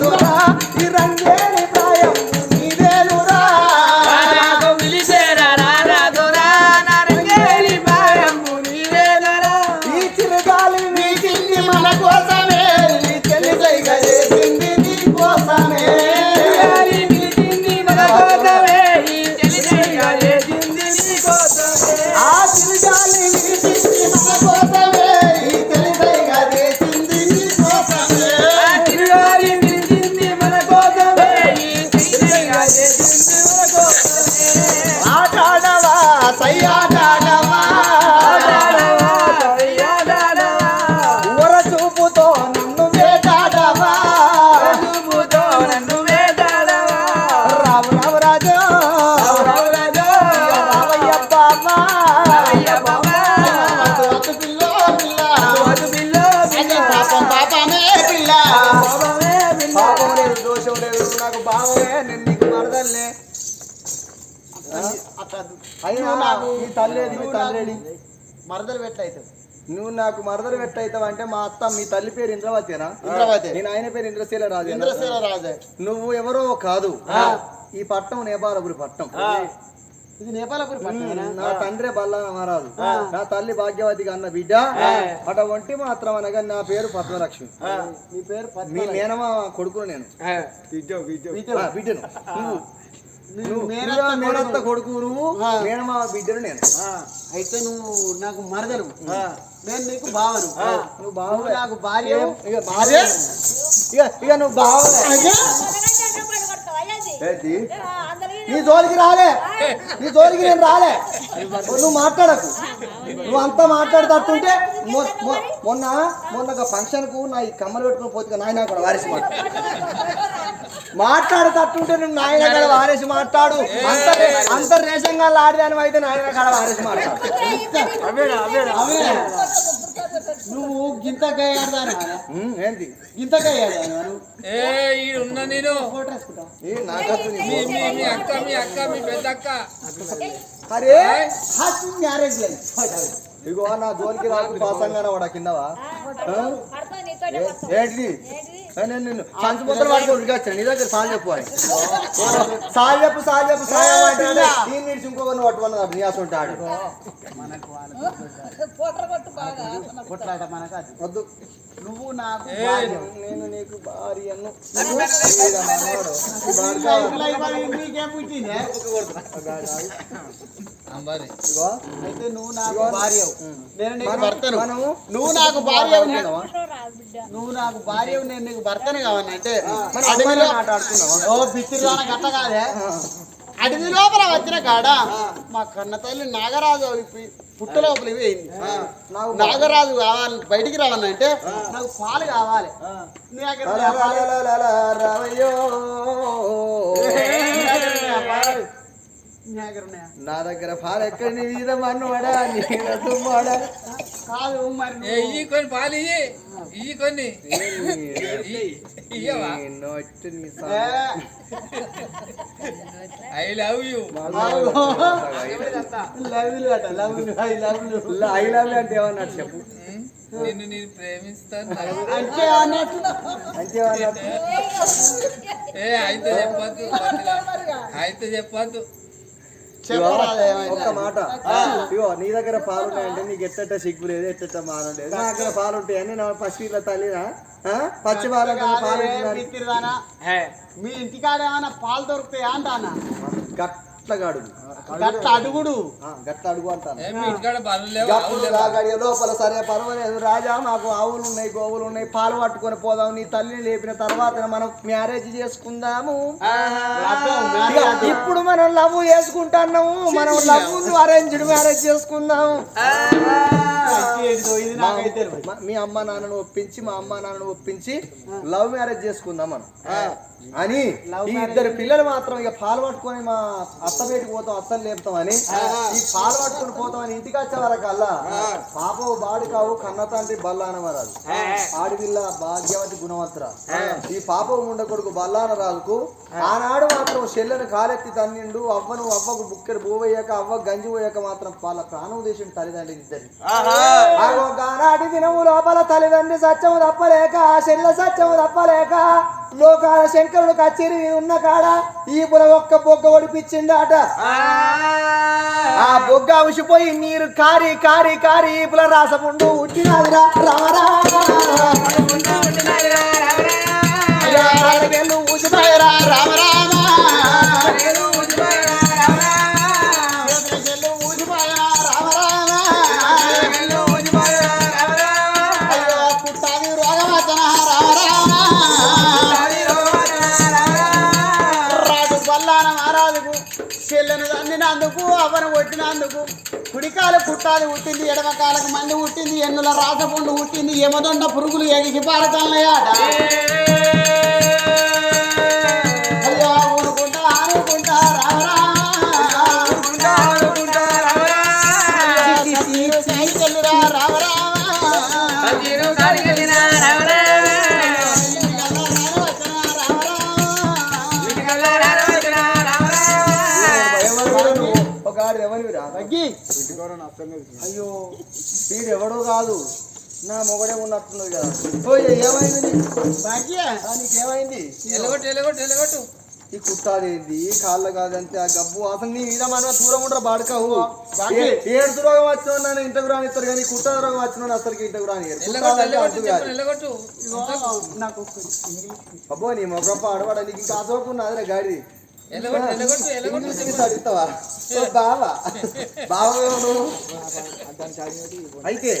no. నేను నీకు మరదల్లే అయినా నాకు తల్లేది మీ మరదలు పెట్టయితే నువ్వు నాకు మరదలు పెట్టయితావు అంటే మా అత్త మీ తల్లి పేరు ఇంద్రవతేనా ఇంద్రవతి. నేను ఆయన పేరు ఇంద్రశీల రాజు ఇంద్రసేన రాజే నువ్వు ఎవరో కాదు. ఈ పట్టం నేపాలపురి పట్టం ఇది నేపాలపురి నా తండ్రి బల్లా మహారాజు నా తల్లి భాగ్యవతిగా అన్న బిడ్డ. అట ఒంటి మాత్రం అనగా నా పేరు పద్మలక్ష్మి. నీ పేరు పద్మ. మీ మేనమా కొడుకును నేను. బిడ్డను. మేనత్త కొడుకు నువ్వు మేనమా బిడ్డను నేను. అయితే నువ్వు నాకు మరదలు. నేను నీకు బావను. నువ్వు బావ నాకు భార్య ఇక భార్య. ఇక ఇక నువ్వు ఏంటి నీ జోలికి రాలే. నీ జోలికి నేను రాలే. నువ్వు మాట్లాడకు. నువ్వు అంతా మాట్లాడుతుంటే మొన్న మొన్న ఒక ఫంక్షన్కు నా ఈ కమ్మలు పెట్టుకుని పోతే నాయన కూడా వారేసి మాట్లాడు. మాట్లాడుతుంటే నువ్వు నాయన కాడ వారేసి మాట్లాడు. అంత అంత రేషంగా ఆడదాని అయితే నాయన కాడ వారేసి మాట్లాడు. అవే. నువ్వు గింతకాయ ఏంటి గింతకాయ ఏ ఈడున్న నేను. ఫోటో వేసుకుంటావు ఏ నాకద్దు నీ మీ మీ మీ అక్క మీ అక్క మీ పెద్ద అక్క అరే హ్యాపీ మ్యారేజ్ లైఫ్ ఇగో నా జోలికి రాకు పాసంగానే వాడా కిందవా? ఏంటి? నేను నిన్ను సంచి ముద్దలు పట్టుకొని ఉరికొచ్చాను నీ దగ్గర సాల్ చెప్పు అని. సాల్ చెప్పు సాల్ చెప్పు సాయం అంటే దీన్ని నిడిచి ఇంకొకరిని పట్టుకున్నది నీ అసలు ఉంటాడు. వద్దు. నువ్వు నాకు. నేను నీకు భార్యను. నీకేం పుట్టిందే? ఇగో అయితే నువ్వు నాకు భార్య నేను నీకు భర్తను నువ్వు నాకు భార్య? నువ్వు నాకు భార్య నేను నీకు భర్తను కావాలి అంటే ఓ బిత్తిరాన గట్ట కాదే అడవి లోపల వచ్చిన కాడ మా కన్న తల్లి నాగరాజు పుట్ట లోపల నాకు నాగరాజు కావాలి బయటికి రావాలంటే నాకు పాలు కావాలి రావయ్యో నీ దగ్గర పాలు? ఎక్కడ నీ మీద మన్నువాడా నీ తుమ్మాడా కాదు మరి నువ్వు- ఇయ్యి కొన్ని పాలు ఇయ్యి ఇయ్యి కొన్ని I love you I love అంటే ఏమన్నట్టు చెప్పు నిన్ను నేను ప్రేమిస్తాను అంటే అన్నట్టు అంటే ఏమన్నట్టు ఏ అయితే చెప్పద్దు అయితే చెప్పద్దు. ఒక్క మాట. ఇగో నీ దగ్గర పాలు ఉన్నాయంటే నీకు ఎట్టట సిగ్గు లేదు ఎట్టట మానం లేదు నా దగ్గర పాలు ఉంటాయని నా పసిపిల్ల తల్లినా? ఆ? పచ్చి పాలు పాలు? మీ ఇంటికాడ ఏమైనా పాలు దొరుకుతాయా అంటానా? గట్లగా అడుగు గట్ట అడుగుడు గట్ల అడుగు అంటాను. లోపల సరే పర్వాలేదు. రాజా మాకు ఆవులు ఉన్నాయి గోవులు ఉన్నాయి పాలు పట్టుకొని పోదాం. నీ తల్లిని లేపిన తర్వాత మనం మ్యారేజ్ చేసుకుందాము. ఇప్పుడు మనం లవ్ చేసుకుంటున్నాము మనం లవ్ అరేంజ్డ్ మ్యారేజ్ చేసుకుందాము మా- అమ్మ నాన్నను ఒప్పించి మా అమ్మ నాన్నను ఒప్పించి లవ్ మ్యారేజ్ చేసుకుందాం మనం అని ఈ ఇద్దరు పిల్లలు మాత్రం ఇక పాలు పట్టుకొని మా అత్త బయటికి పోతాం అత్తలు లేపుతాం అని ఈ పాలు పట్టుకొని పోతాం అని ఇంటికి వచ్చే వరకల్లా పాపవు బాడికావు కన్న తండ్రి బల్లాన మరాదు ఆడిపిల్ల భాగ్యవతి గుణవంతురా. ఈ పాపవు ముండ కొడుకు బల్లాన రాజుకు ఆనాడు మాత్రం చెల్లెను కాలెత్తి తన్నిండు అవ్వను అవ్వకు బుక్కెడు భూవయ్యాక అవ్వ గంజి పోయాక మాత్రం వాళ్ళ ప్రాణం దేశం తల్లిదండ్రులు ఇద్దరు ఆగో గానాటి దినము లోపల తల్లిదండ్రి సత్యము తప్పలేక చెల్ల సత్యము తప్పలేక లోకాల శంకరుడు కచేరి మీద ఉన్న కాడ ఈ పుల ఒక్క బొగ్గ ఒడిపించిండాట. ఆ. బొగ్గ ఉసిపోయి నీరు కారి కారి కారి ఈ పుల రాసపుండు ఉట్టినాదిరా రామరా మహారాజుకు చెల్లెను అందినందుకు అవను కొట్టినందుకు కుడికాలు పుట్టాది పుట్టింది ఎడమ కాలకు మంది పుట్టింది ఎన్నుల రాసపుండు పుట్టింది యమదొండ పురుగులు ఎగిసి పారతన్నాయాట అయ్యో వీడు ఎవడో కాదు. నా మొగడే ఉన్నట్టున్నది కదా. ఏమైంది? నీకేమైంది? ఈ కుట్టాదేంది కాళ్ళ కాదంటే ఆ గబ్బు. అసలు నీ మీద మనం దూరం ఉండరు బాడుకావు? ఏ- ఏడుసు రోగం వచ్చిన నన్ను ఇంటకు రానిస్తారు కానీ కుట్ట రోగం వచ్చిన అసలుకి ఇంటకు రాని అబ్బో నీ మొగప్ప ఆడవాడ నీకు ఇంకా అసోకున్నది గాడి అయితే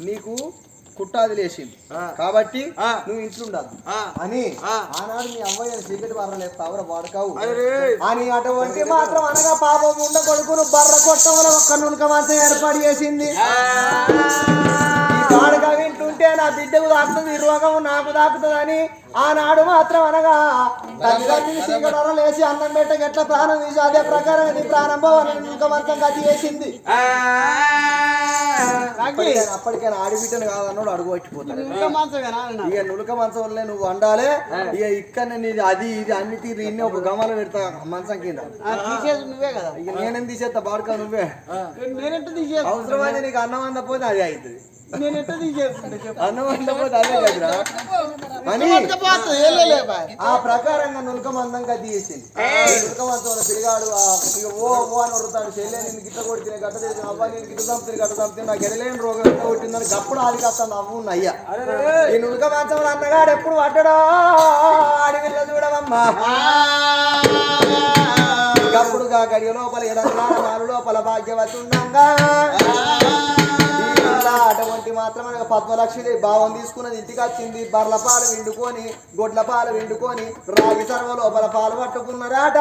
నీకు కుట్టాది లేచింది. కాబట్టి నువ్వు ఇంట్లో ఉండాలి. అని ఆనాడు మీ అమ్మాయి చీకటి బర్ర లేస్తావురా వాడుకావు. అని అటువంటి మాత్రం అనగా పాపం ఉండ కొడుకును బర్ర కొట్టముల ఒక్క నునక మాత్రం ఏర్పాటు చేసింది. ఈ వాడుక వింటుంటే నా బిడ్డకు దాకుతుంది ఈ రోగం నాకు దాకుతుందని ఆనాడు మాత్రం అనగా తల్లిదండ్రులు చీకటి లేచి అన్నం పెట్టక ఎట్లా ప్రాణం తీసి అదే ప్రకారం నీ ప్రాణం మంచం గతి చేసింది. అప్పటికైనా ఆడిబిడ్డను కాదన్నాడు అడుగు వచ్చిపోతాడు ఇక నులక మంచం వల్లే నువ్వు వండాలే ఇక ఇక్కడ నీది అది ఇది అన్ని తీరు ఇన్ని ఒక గమలు పెడతా మంచం కింద. తీసేది నువ్వే కదా. ఇక నేనేం తీసేస్తా బాడుకా నువ్వే. అవసరమైతే నీకు అన్నం అందపోతే అది అవుతుంది. అన్నం అందపోతే అదే కదరా అని. ఆ ప్రకారంగా నులక మందం గది చేసింది నులక ఆ ఇక ఓ ఓ అని వరుతాడు చెల్లె నేను గిట్ట కొడితే గట్ట తెలిసిన అబ్బా నేను గిట్ట చంపుతుంది గట్ట చంపుతుంది. నాకు ఎడలేని రోగం ఎంత కొట్టిందని గప్పుడు ఆది కాస్త నవ్వు అయ్యా ఈ నులక మంచం అన్నగాడు ఎప్పుడు పడ్డాడో అడవిలో చూడవమ్మా. గప్పుడు గడియ లోపల ఎడంగా లోపల భాగ్యవతుండగా అటువంటి మాత్రం మనకు పద్మలక్ష్మి భావం తీసుకున్నది. ఇంటికి వచ్చింది బర్ల పాలు విండుకొని గొడ్ల పాలు విండుకొని రాగి సర్వ లోపల పాలు పట్టుకున్నారాట.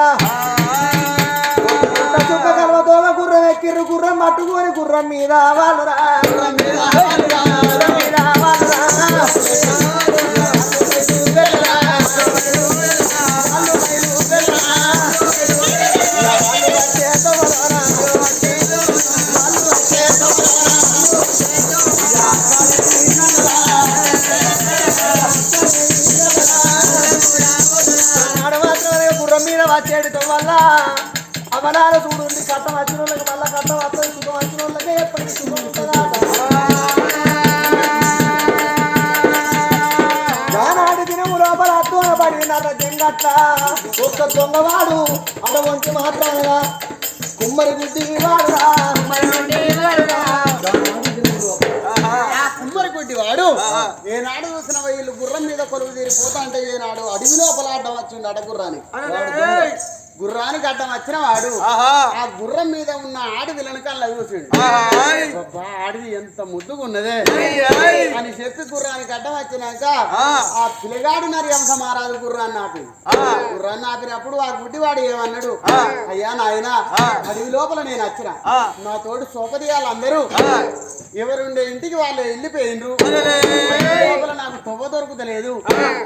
చుక్క చుక్క దోమ గుర్రం ఎక్కిర్రు గుర్రం పట్టుకొని గుర్రం మీద వాళ్ళురా చేయడం వల్ల అమలాల చూడు కట్టం వచ్చిన వాళ్ళకి మళ్ళా కట్టం వస్తుంది సుఖం వచ్చిన వాళ్ళకే ఎప్పటికీ సుఖం ఉంటుందా? నానాడు దినము లోపల అద్దోన పడినాట జంగట్ల ఒక్క దొంగవాడు అడవంటి మాత్రమేగా కుమ్మరి గుడ్డి వాడురా? కుమ్మరి కొట్టి వాడు ఏనాడు చూసిన వీళ్ళు గుర్రం మీద కొలువు తీరిపోతా అంటే ఏనాడు అడవి లోపల అడ్డం వచ్చింది అడ గుర్రానికి అడ్డం వచ్చిన వాడు. ఆ గుర్రం మీద ఉన్న ఆడది వెనకాల చూసిండు. ఆడది ఎంత ముద్దుగా ఉన్నదే అని చెప్పి గుర్రానికి అడ్డం వచ్చినాక ఆ. పిల్లగాడు నరి అంశ మారాదు గుర్రాన్ని ఆపి. గుర్రాన్ని ఆపినప్పుడు ఆ గుడ్డివాడు ఏమన్నాడు? అయ్యా నాయన అడవి లోపల నేను వచ్చిన. నా తోడు సోపదియాలందరూ. ఎవరుండే ఇంటికి వాళ్ళు వెళ్ళిపోయిండ్రు. లోపల నాకు తొవ్వ దొరుకుతలేదు.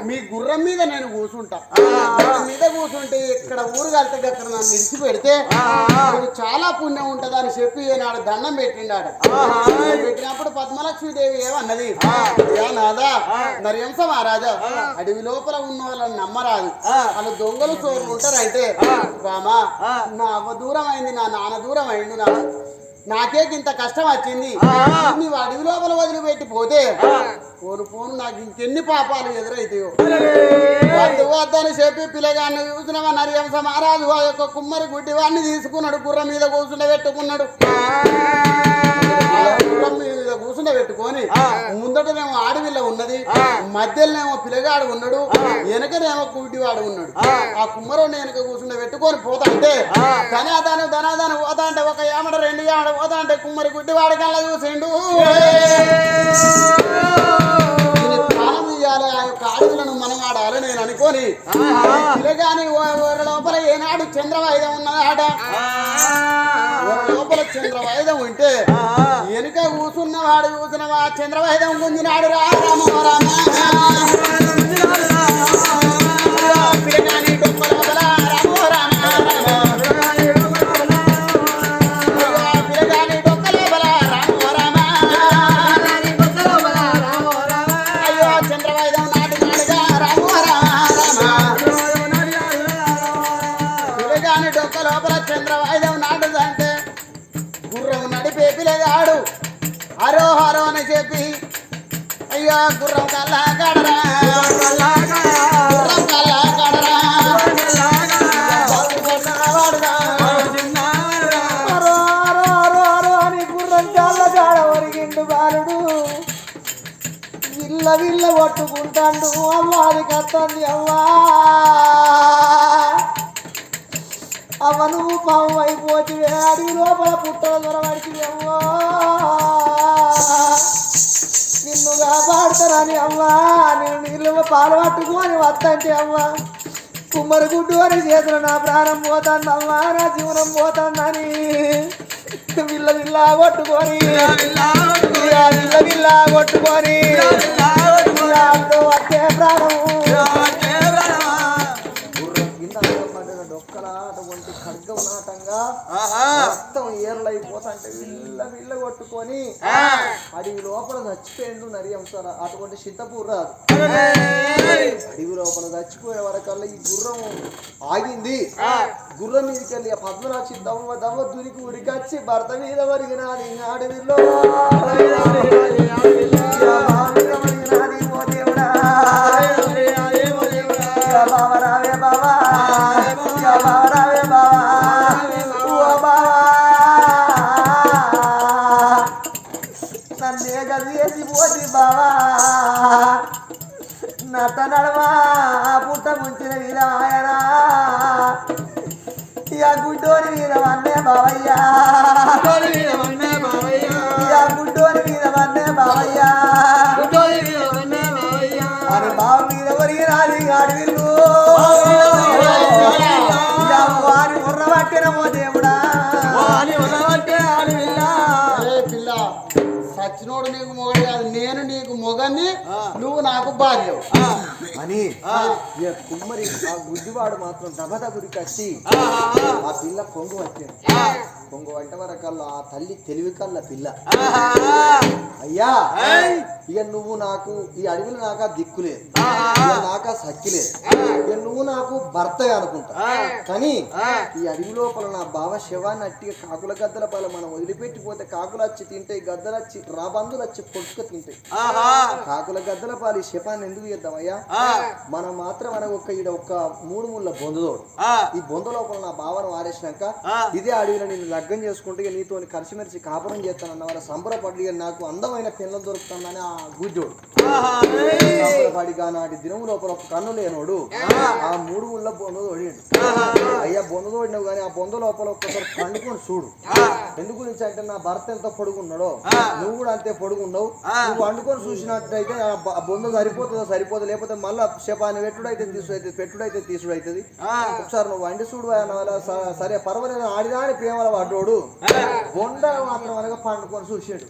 మీ గుర్రం మీద నేను కూర్చుంటా గుర్రం మీద కూర్చుంటే ఇక్కడ ఊరు కలితే అక్కడ నన్ను నిడిచి పెడితే చాలా పుణ్యం ఉంటది అని చెప్పి ఈనాడు దండం పెట్టిండాడు. పెట్టినప్పుడు పద్మలక్ష్మీదేవి ఏమన్నది నాదా నరియంస మహారాజా అడవి లోపల ఉన్న వాళ్ళని నమ్మరాదు వాళ్ళు దొంగలు చోరు ఉంటారు అయితే బామా నా అవ్వ దూరం అయింది నా నాన్న దూరం అయిండు నా. నాకే ఇంత కష్టం వచ్చింది? నీవు అడవి లోపల వదిలిపెట్టి పోతే పోను పోను నాకు ఇంకెన్ని పాపాలు ఎదురైతాయో. వద్దు వద్దని చెప్పి పిల్లగాన్ని చూసినవా? నరియంస మహారాజు ఆ యొక్క కుమ్మరి గుడ్డి వాడిని తీసుకున్నాడు గుర్రం మీద కూర్చుండ పెట్టుకున్నాడు ఆ గుర్రం మీద కూర్చుండ పెట్టుకొని ముందటనేమో ఆడవిల్ల ఉన్నది మధ్యలోనేమో పిల్లగాడు ఉన్నాడు వెనకనేమో గుడ్డివాడు ఉన్నాడు. ఆ. కుమ్మరుని వెనక కూర్చుండ పెట్టుకొని పోతా అంటే ధనాదాను ధనాదాను పోతా అంటే ఒక ఏమడ రెండు ఏమడ పోతా అంటే కుమ్మరి గుడ్డివాడి కల్లా చూసిండు. అనుకోని లోపల ఏనాడు చంద్రవాయుధం ఉన్నదాట లోపల చంద్రవాయుధం ఉంటే వెనుక కూర్చున్నవాడు కూర్చున్నవా చంద్రవాయుధం గుంజినాడు రా రామ రామ గుర్రం కల్లా కడరా గుర్రం కల్లా కడరా విల్ల విల్ల అవ్వ అది కత్తంది అవ్వా అవ్వ నువ్వు పాము అయిపోతే అడిగి లోపల పుట్టల దొరవడికి అవ్వా నిన్ను కాపాడుతానని అవ్వా. నేను నీళ్ళు పాలు పట్టుకొని వద్దంటే అవ్వా. కుమ్మరి గుడ్డు అని చేతులు నా ప్రాణం పోతాను అమ్మా నా జీవనం పోతానని విల్ల విల్ల కొట్టుకొని. విల్ల విల్ల కొట్టుకొని. మొత్తం ఏర్లైపోతా విల్ల విల్ల కొట్టుకొని అడవి లోపల చచ్చిపోయిండు నరియంసార అటువంటి సిద్ధపూర్ రాదు. అడవి లోపల చచ్చిపోయే వరకల్లా ఈ గుర్రం ఆగింది. గుర్రం మీదకి వెళ్ళి ఆ పద్మరాక్షి దవ్వ దవ్వ దురికి ఉరికొచ్చి భర్త మీద వరిగినాది ఇంకా అడవిలో దేవుడా? పిల్ల సచ్చినోడు నీకు మొగడు కాదు నేను నీకు మొగన్ని నువ్వు నాకు భార్య అని కుమ్మరి ఆ గుడ్డివాడు మాత్రం దబద గురికొచ్చి ఆ పిల్ల కొంగు వచ్చాడు కొంగు వంట వరకల్లా ఆ తల్లి తెలివి కల్ల పిల్ల. అయ్యా ఇక నువ్వు నాకు ఈ అడవిలో నాకా దిక్కు లేదు. ఇక నాకా సక్కి లేదు. ఇక నువ్వు నాకు భర్త అనుకుంటా. కానీ ఈ అడవి లోపల నా బావ శవాన్ని అట్టిగా కాకుల గద్దల పాల మనం వదిలిపెట్టిపోతే కాకులు వచ్చి తింటాయి గద్దలు వచ్చి రాబందులు వచ్చి పొడుచుక తింటాయి. కాకుల గద్దల పాలు ఈ శపాన్ని ఎందుకు చేద్దామయ్యా మనం మాత్రం మనకు ఒక్క ఈడ ఒక్క మూడు ముళ్ళ బొందుదోడు ఈ బొంద లోపల నా భావన వారేసినాక ఇదే అడవిలో నేను లగ్గం చేసుకుంటే నీతో కలిసిమెలిసి కాపురం చేస్తానన్న వాళ్ళ సంబరపడి ఇక నాకు అందమైన పిల్లలు దొరుకుతుందని ఆ గుడ్డోడు సంబరపడిగా నాటి దినము లోపల ఒక కన్ను లేనోడు ఆ. మూడు ముళ్ళ బొంద తోడిండు. అయ్యా బొంద తోడినావు కానీ ఆ బొంద లోపల ఒక్కసారి పండుకొని చూడు. ఎందుకు గురించి అంటే నా భర్త ఎంత పొడుగున్నాడో నువ్వు కూడా అంతే పొడుగున్నావు. నువ్వు వండుకొని చూసినట్టయితే ఆ బొంద సరిపోతుందో సరిపోదు లేకపోతే మళ్ళా శపాన్ని పెట్టుడైతే తీసుడైతే పెట్టుడైతే తీసుడైతుంది. ఒకసారి నువ్వు వండి చూడు సరే పర్వాలేదు ఆడిదాని ప్రేమల పడ్డోడు. బొండ మాత్రం అనగా పండుకొని చూసాడు.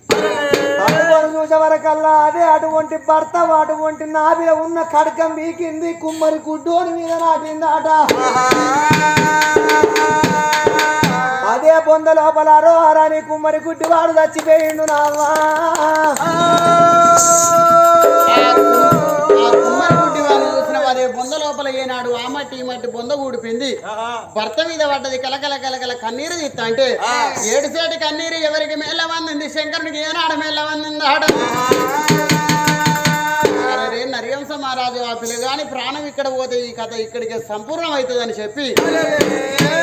పండుకొని చూసే వరకల్లా అదే అటువంటి భర్త అటువంటి నాభిలో ఉన్న కడకం మీకింది కుమ్మరి గుడ్డోని మీద నాటిందాట. అదే పొంద లోపల అరోహరాని కుమ్మరి గుడ్డివాడు చచ్చిపోయిండు నావా ఆ కుమ్మరి గుడ్డి వాళ్ళు చూసిన అదే లోపల ఏనాడు ఆ మట్టి ఈ మట్టి బొంద ఊడిపింది భర్త మీద పడ్డది కలకల కలకల కన్నీరు తీస్తా అంటే ఏడుసేటి కన్నీరు ఎవరికి మేళ్ళ వందింది? శంకరునికి ఏనాడు మేళ్ళ వందింది ఆడ పిల్లగాని ప్రాణం ఇక్కడ పోతే ఈ కథ ఇక్కడికి సంపూర్ణం అవుతుందని చెప్పి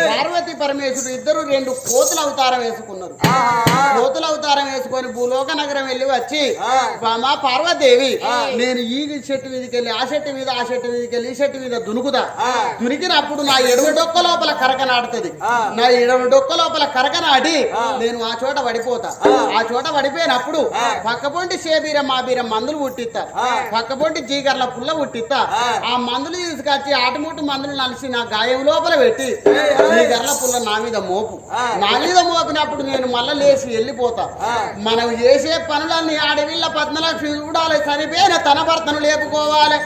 పార్వతి పరమేశ్వరుడు ఇద్దరు రెండు కోతుల అవతారం వేసుకున్నారు. కోతుల అవతారం వేసుకొని భూలోక నగరం వెళ్ళి వచ్చి మా పార్వతీదేవి నేను ఈ చెట్టు మీదకి వెళ్ళి ఆ చెట్టు మీద ఆ చెట్టు మీదకి వెళ్ళి ఈ చెట్టు మీద దునుకుదా? దునికినప్పుడు నా ఎడమ డొక్క లోపల కరక నాటుతుంది. నా ఎడమ డొక్క లోపల కరక నాటి నేను ఆ చోట పడిపోతా. ఆ. చోట పడిపోయినప్పుడు పక్కపొంటి షేబీరం మా బీరం మందులు పుట్టిస్తా. పక్కపొంటి జీగర్ల పుల్ల పుట్టిస్తా ఆ. మందులు తీసుకొచ్చి ఆటమూటి మందులు నలిసి నా గాయం లోపల పెట్టి జీగర్ల పుల్ల నా మీద మోపు. నా మీద మోపినప్పుడు నేను మళ్ళా లేచి వెళ్ళిపోతా. మనం చేసే పనులన్నీ ఆడవిళ్ళ పద్మలక్ష్మి చూడాలి చనిపోయిన తన భర్తను లేపుకోవాలి.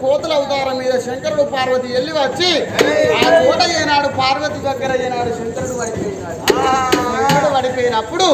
కోతుల అవతారం మీద శంకరుడు పార్వతి వెళ్ళి వచ్చి ఆ కోట ఏనాడు పార్వతి దగ్గర ఏనాడు శంకరుడు పడిపోయినాడు. పడిపోయినప్పుడు